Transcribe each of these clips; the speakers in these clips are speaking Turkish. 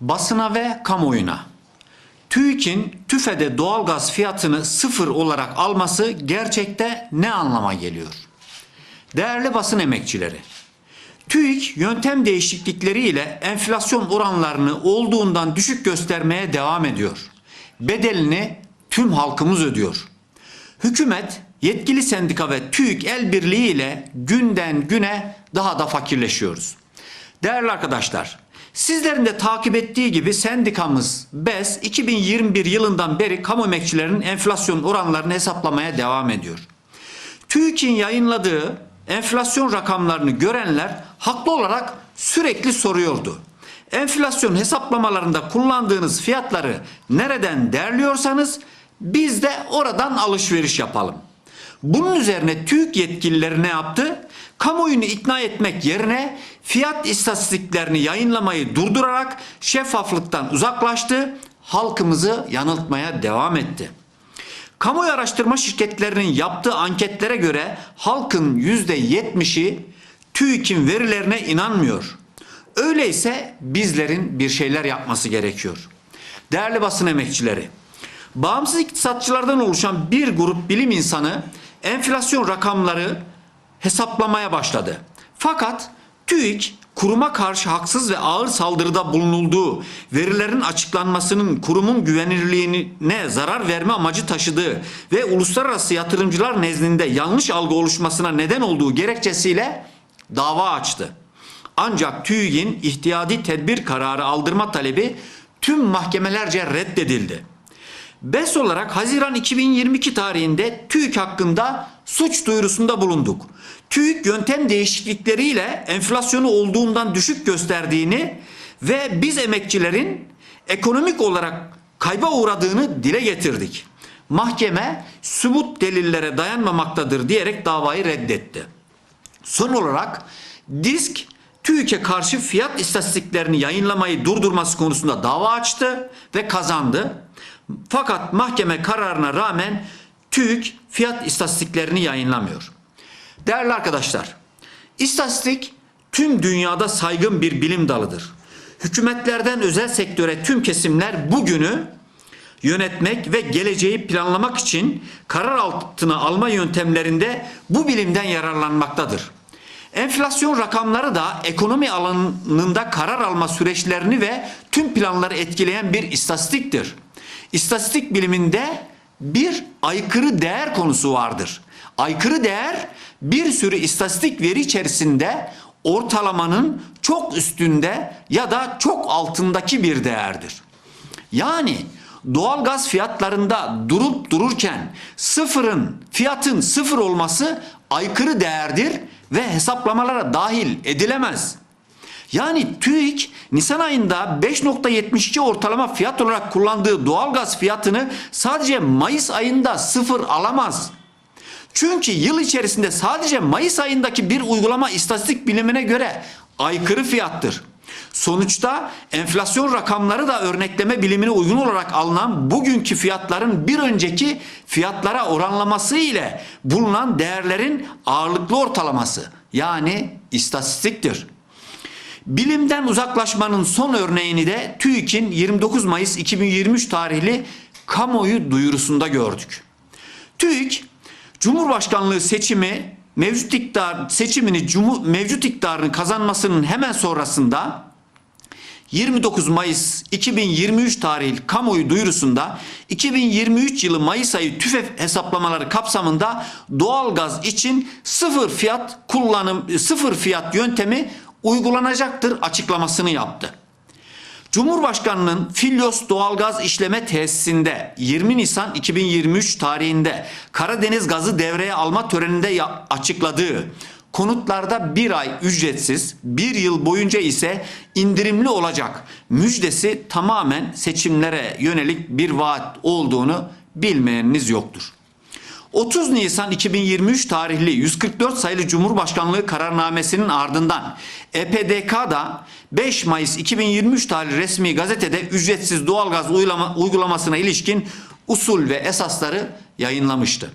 Basına ve kamuoyuna. TÜİK'in TÜFE'de doğalgaz fiyatını sıfır olarak alması gerçekte ne anlama geliyor? Değerli basın emekçileri, TÜİK yöntem değişiklikleriyle enflasyon oranlarını olduğundan düşük göstermeye devam ediyor. Bedelini tüm halkımız ödüyor. Hükümet, yetkili sendika ve TÜİK el birliğiyle günden güne daha da fakirleşiyoruz. Değerli arkadaşlar, sizlerin de takip ettiği gibi sendikamız BES 2021 yılından beri kamu emekçilerinin enflasyon oranlarını hesaplamaya devam ediyor. TÜİK'in yayınladığı enflasyon rakamlarını görenler haklı olarak sürekli soruyordu. Enflasyon hesaplamalarında kullandığınız fiyatları nereden derliyorsanız biz de oradan alışveriş yapalım. Bunun üzerine TÜİK yetkilileri ne yaptı? Kamuoyunu ikna etmek yerine fiyat istatistiklerini yayınlamayı durdurarak şeffaflıktan uzaklaştı, halkımızı yanıltmaya devam etti. Kamuoyu araştırma şirketlerinin yaptığı anketlere göre halkın %70'i TÜİK'in verilerine inanmıyor. Öyleyse bizlerin bir şeyler yapması gerekiyor. Değerli basın emekçileri, bağımsız iktisatçılardan oluşan bir grup bilim insanı enflasyon rakamları hesaplamaya başladı. Fakat TÜİK kuruma karşı haksız ve ağır saldırıda bulunulduğu, verilerin açıklanmasının kurumun güvenilirliğine zarar verme amacı taşıdığı ve uluslararası yatırımcılar nezdinde yanlış algı oluşmasına neden olduğu gerekçesiyle dava açtı. Ancak TÜİK'in ihtiyadi tedbir kararı aldırma talebi tüm mahkemelerce reddedildi. BES olarak Haziran 2022 tarihinde TÜİK hakkında suç duyurusunda bulunduk. TÜİK yöntem değişiklikleriyle enflasyonu olduğundan düşük gösterdiğini ve biz emekçilerin ekonomik olarak kayba uğradığını dile getirdik. Mahkeme sübut delillere dayanmamaktadır diyerek davayı reddetti. Son olarak DİSK TÜİK'e karşı fiyat istatistiklerini yayınlamayı durdurması konusunda dava açtı ve kazandı. Fakat mahkeme kararına rağmen TÜİK fiyat istatistiklerini yayınlamıyor. Değerli arkadaşlar, istatistik tüm dünyada saygın bir bilim dalıdır. Hükümetlerden özel sektöre tüm kesimler bugünü yönetmek ve geleceği planlamak için karar altına alma yöntemlerinde bu bilimden yararlanmaktadır. Enflasyon rakamları da ekonomi alanında karar alma süreçlerini ve tüm planları etkileyen bir istatistiktir. İstatistik biliminde bir aykırı değer konusu vardır. Aykırı değer bir sürü istatistik veri içerisinde ortalamanın çok üstünde ya da çok altındaki bir değerdir. Yani doğal gaz fiyatlarında durup dururken sıfırın fiyatın sıfır olması aykırı değerdir ve hesaplamalara dahil edilemez. Yani TÜİK Nisan ayında 5.72 ortalama fiyat olarak kullandığı doğalgaz fiyatını sadece Mayıs ayında sıfır alamaz. Çünkü yıl içerisinde sadece Mayıs ayındaki bir uygulama istatistik bilimine göre aykırı fiyattır. Sonuçta enflasyon rakamları da örnekleme bilimine uygun olarak alınan bugünkü fiyatların bir önceki fiyatlara oranlaması ile bulunan değerlerin ağırlıklı ortalaması yani istatistiktir. Bilimden uzaklaşmanın son örneğini de TÜİK'in 29 Mayıs 2023 tarihli kamuoyu duyurusunda gördük. TÜİK Cumhurbaşkanlığı seçimi mevcut iktidar seçimini mevcut iktidarın kazanmasının hemen sonrasında 29 Mayıs 2023 tarihli kamuoyu duyurusunda 2023 yılı Mayıs ayı tüfe hesaplamaları kapsamında doğalgaz için sıfır fiyat kullanım sıfır fiyat yöntemi uygulanacaktır açıklamasını yaptı. Cumhurbaşkanının Filyos Doğalgaz İşleme Tesisinde 20 Nisan 2023 tarihinde Karadeniz gazı devreye alma töreninde açıkladığı konutlarda bir ay ücretsiz, bir yıl boyunca ise indirimli olacak müjdesi tamamen seçimlere yönelik bir vaat olduğunu bilmeyeniniz yoktur. 30 Nisan 2023 tarihli 144 sayılı Cumhurbaşkanlığı kararnamesinin ardından EPDK'da 5 Mayıs 2023 tarihli resmi gazetede ücretsiz doğalgaz uygulama, uygulamasına ilişkin usul ve esasları yayınlamıştı.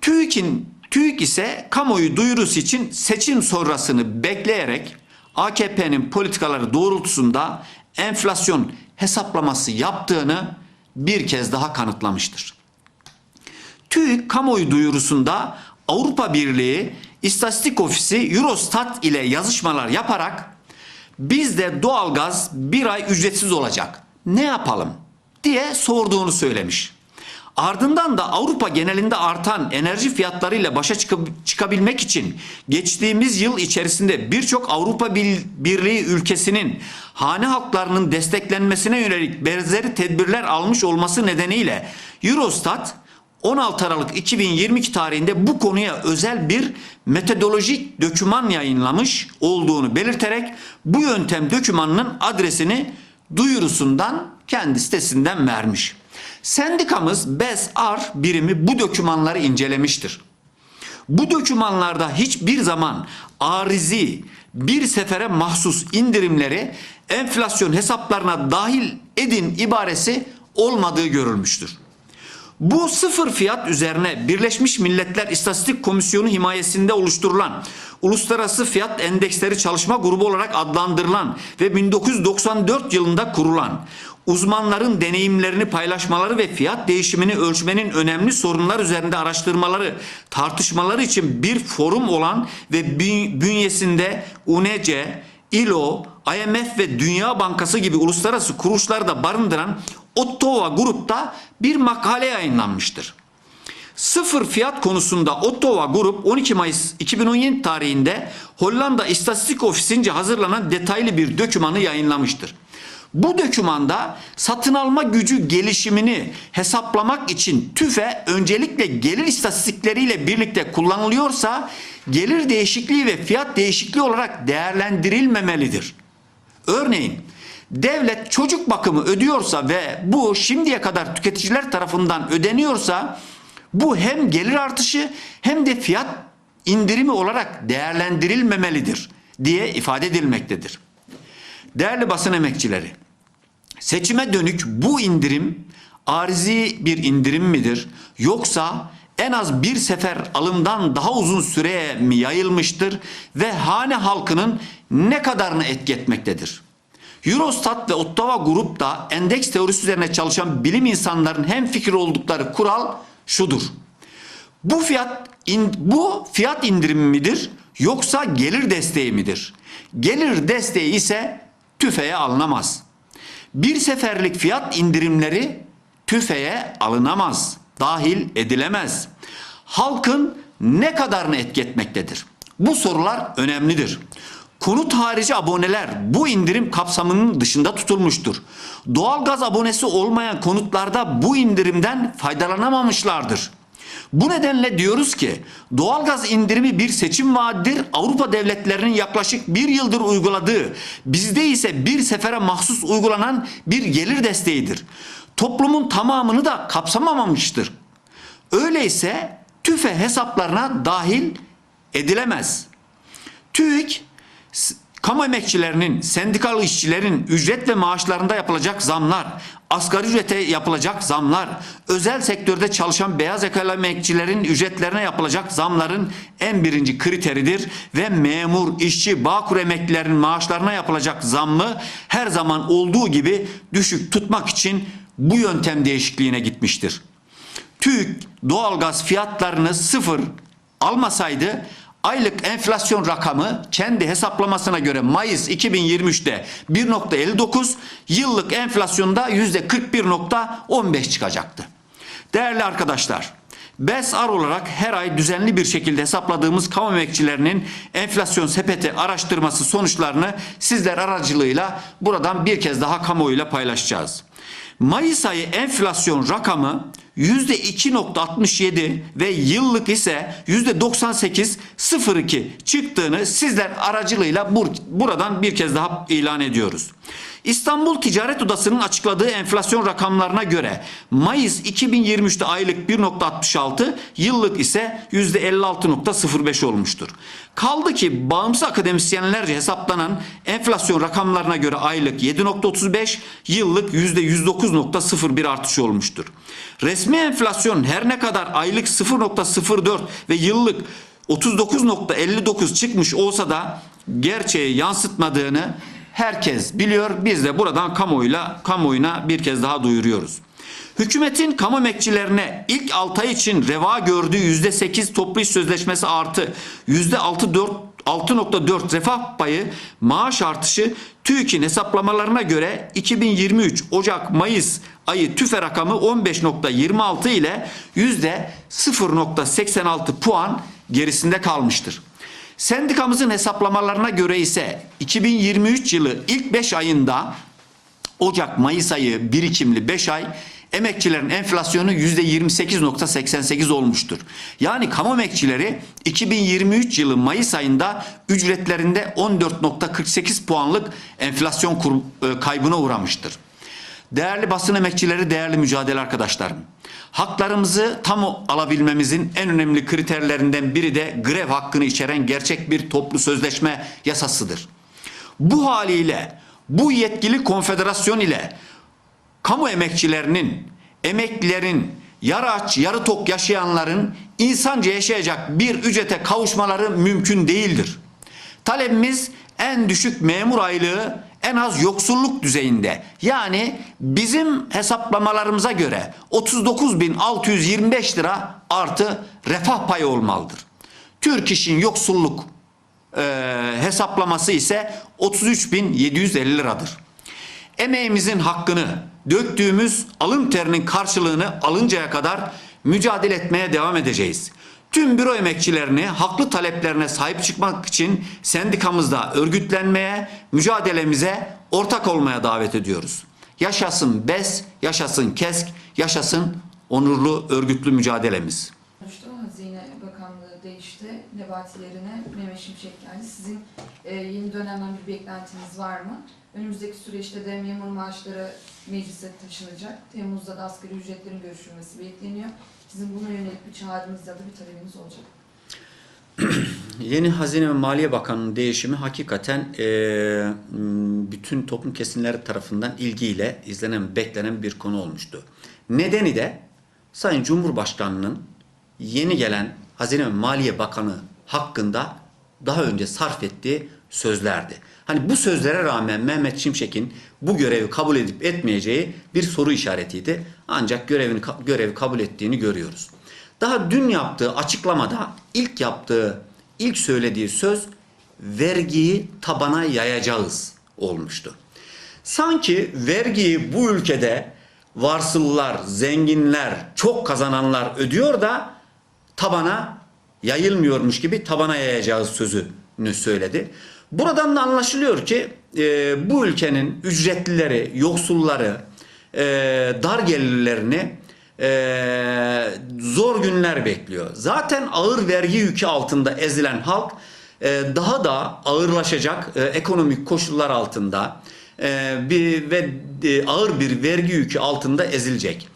TÜİK'in TÜİK ise kamuoyu duyurusu için seçim sonrasını bekleyerek AKP'nin politikaları doğrultusunda enflasyon hesaplaması yaptığını bir kez daha kanıtlamıştır. TÜİK kamuoyu duyurusunda Avrupa Birliği İstatistik Ofisi Eurostat ile yazışmalar yaparak bizde doğalgaz bir ay ücretsiz olacak. Ne yapalım diye sorduğunu söylemiş. Ardından da Avrupa genelinde artan enerji fiyatlarıyla başa çıkab- çıkabilmek için geçtiğimiz yıl içerisinde birçok Avrupa Birliği ülkesinin hane halklarının desteklenmesine yönelik benzeri tedbirler almış olması nedeniyle Eurostat 16 Aralık 2022 tarihinde bu konuya özel bir metodolojik döküman yayınlamış olduğunu belirterek bu yöntem dökümanının adresini duyurusundan kendi sitesinden vermiş. Sendikamız BES-AR birimi bu dokümanları incelemiştir. Bu dokümanlarda hiçbir zaman arizi bir sefere mahsus indirimleri enflasyon hesaplarına dahil edin ibaresi olmadığı görülmüştür. Bu sıfır fiyat üzerine Birleşmiş Milletler İstatistik Komisyonu himayesinde oluşturulan Uluslararası Fiyat Endeksleri Çalışma Grubu olarak adlandırılan ve 1994 yılında kurulan uzmanların deneyimlerini paylaşmaları ve fiyat değişimini ölçmenin önemli sorunlar üzerinde araştırmaları, tartışmaları için bir forum olan ve bü- bünyesinde UNC, ILO, IMF ve Dünya Bankası gibi uluslararası kuruluşları da barındıran Ottawa grupta bir makale yayınlanmıştır. Sıfır fiyat konusunda Ottawa Grup 12 Mayıs 2017 tarihinde Hollanda İstatistik Ofisi'nce hazırlanan detaylı bir dokümanı yayınlamıştır. Bu dokümanda satın alma gücü gelişimini hesaplamak için TÜFE öncelikle gelir istatistikleriyle birlikte kullanılıyorsa gelir değişikliği ve fiyat değişikliği olarak değerlendirilmemelidir. Örneğin devlet çocuk bakımı ödüyorsa ve bu şimdiye kadar tüketiciler tarafından ödeniyorsa bu hem gelir artışı hem de fiyat indirimi olarak değerlendirilmemelidir diye ifade edilmektedir. Değerli basın emekçileri, seçime dönük bu indirim arizi bir indirim midir yoksa en az bir sefer alımdan daha uzun süreye mi yayılmıştır ve hane halkının ne kadarını etki etmektedir? Eurostat ve Ottawa Grup da endeks teorisi üzerine çalışan bilim insanların hem fikir oldukları kural şudur. Bu fiyat in- bu fiyat indirimi midir yoksa gelir desteği midir? Gelir desteği ise tüfeğe alınamaz. Bir seferlik fiyat indirimleri tüfeğe alınamaz, dahil edilemez. Halkın ne kadarını etki etmektedir? Bu sorular önemlidir. Konut harici aboneler bu indirim kapsamının dışında tutulmuştur. Doğalgaz abonesi olmayan konutlarda bu indirimden faydalanamamışlardır. Bu nedenle diyoruz ki doğalgaz indirimi bir seçim vaadidir. Avrupa devletlerinin yaklaşık bir yıldır uyguladığı, bizde ise bir sefere mahsus uygulanan bir gelir desteğidir. Toplumun tamamını da kapsamamıştır. Öyleyse tüfe hesaplarına dahil edilemez. TÜİK kamu emekçilerinin, sendikal işçilerin ücret ve maaşlarında yapılacak zamlar, asgari ücrete yapılacak zamlar, özel sektörde çalışan beyaz yakalı emekçilerin ücretlerine yapılacak zamların en birinci kriteridir ve memur, işçi, bağkur emeklilerin maaşlarına yapılacak zammı her zaman olduğu gibi düşük tutmak için bu yöntem değişikliğine gitmiştir. TÜİK doğalgaz fiyatlarını sıfır almasaydı aylık enflasyon rakamı kendi hesaplamasına göre Mayıs 2023'te 1.59 yıllık enflasyonda %41.15 çıkacaktı. Değerli arkadaşlar BESAR olarak her ay düzenli bir şekilde hesapladığımız kamu emekçilerinin enflasyon sepeti araştırması sonuçlarını sizler aracılığıyla buradan bir kez daha kamuoyuyla paylaşacağız. Mayıs ayı enflasyon rakamı %2.67 ve yıllık ise %98.02 çıktığını sizler aracılığıyla bur- buradan bir kez daha ilan ediyoruz. İstanbul Ticaret Odası'nın açıkladığı enflasyon rakamlarına göre Mayıs 2023'te aylık 1.66, yıllık ise %56.05 olmuştur. Kaldı ki bağımsız akademisyenlerce hesaplanan enflasyon rakamlarına göre aylık 7.35, yıllık %109.01 artış olmuştur. Resmi enflasyon her ne kadar aylık 0.04 ve yıllık 39.59 çıkmış olsa da gerçeği yansıtmadığını herkes biliyor. Biz de buradan kamuoyuyla kamuoyuna bir kez daha duyuruyoruz. Hükümetin kamu emekçilerine ilk 6 ay için reva gördüğü %8 toplu iş sözleşmesi artı %6.4 6.4 refah payı maaş artışı TÜİK'in hesaplamalarına göre 2023 Ocak-Mayıs ayı tüfe rakamı 15.26 ile %0.86 puan gerisinde kalmıştır. Sendikamızın hesaplamalarına göre ise 2023 yılı ilk 5 ayında Ocak-Mayıs ayı birikimli 5 ay emekçilerin enflasyonu %28.88 olmuştur. Yani kamu emekçileri 2023 yılı Mayıs ayında ücretlerinde 14.48 puanlık enflasyon e, kaybına uğramıştır. Değerli basın emekçileri, değerli mücadele arkadaşlarım. Haklarımızı tam alabilmemizin en önemli kriterlerinden biri de grev hakkını içeren gerçek bir toplu sözleşme yasasıdır. Bu haliyle bu yetkili konfederasyon ile kamu emekçilerinin, emeklilerin, yarı aç, yarı tok yaşayanların insanca yaşayacak bir ücrete kavuşmaları mümkün değildir. Talebimiz en düşük memur aylığı en az yoksulluk düzeyinde. Yani bizim hesaplamalarımıza göre 39.625 lira artı refah payı olmalıdır. Türk İş'in yoksulluk e, hesaplaması ise 33.750 liradır. Emeğimizin hakkını, döktüğümüz alın terinin karşılığını alıncaya kadar mücadele etmeye devam edeceğiz. Tüm büro emekçilerini haklı taleplerine sahip çıkmak için sendikamızda örgütlenmeye, mücadelemize ortak olmaya davet ediyoruz. Yaşasın BES, yaşasın KESK, yaşasın onurlu örgütlü mücadelemiz. Hazine Bakanlığı değişti. Nebatilerine Mehmet Şimşek geldi. Sizin e, yeni dönemden bir beklentiniz var mı? Önümüzdeki süreçte de memur maaşları meclise taşınacak. Temmuz'da da asgari ücretlerin görüşülmesi bekleniyor. Sizin buna yönelik bir çağrınız ya da bir talebiniz olacak. Yeni Hazine ve Maliye Bakanı'nın değişimi hakikaten m, bütün toplum kesimleri tarafından ilgiyle izlenen, beklenen bir konu olmuştu. Nedeni de Sayın Cumhurbaşkanı'nın yeni gelen Hazine ve Maliye Bakanı hakkında daha önce sarf ettiği sözlerdi. Hani bu sözlere rağmen Mehmet Şimşek'in bu görevi kabul edip etmeyeceği bir soru işaretiydi. Ancak görevini görevi kabul ettiğini görüyoruz. Daha dün yaptığı açıklamada ilk yaptığı, ilk söylediği söz vergiyi tabana yayacağız olmuştu. Sanki vergiyi bu ülkede varsıllar, zenginler, çok kazananlar ödüyor da tabana yayılmıyormuş gibi tabana yayacağız sözünü söyledi. Buradan da anlaşılıyor ki e, bu ülkenin ücretlileri, yoksulları, e, dar gelirlerini e, zor günler bekliyor. Zaten ağır vergi yükü altında ezilen halk e, daha da ağırlaşacak e, ekonomik koşullar altında e, bir ve e, ağır bir vergi yükü altında ezilecek.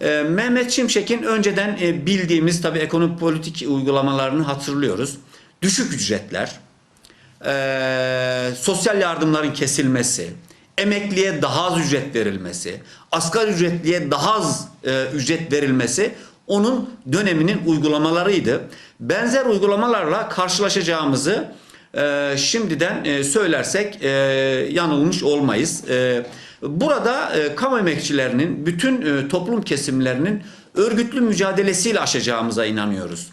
E, Mehmet Şimşek'in önceden e, bildiğimiz tabii ekonomik politik uygulamalarını hatırlıyoruz. Düşük ücretler, e, sosyal yardımların kesilmesi, emekliye daha az ücret verilmesi, asgari ücretliye daha az e, ücret verilmesi onun döneminin uygulamalarıydı. Benzer uygulamalarla karşılaşacağımızı e, şimdiden e, söylersek e, yanılmış olmayız. E, burada e, kamu emekçilerinin, bütün e, toplum kesimlerinin örgütlü mücadelesiyle aşacağımıza inanıyoruz.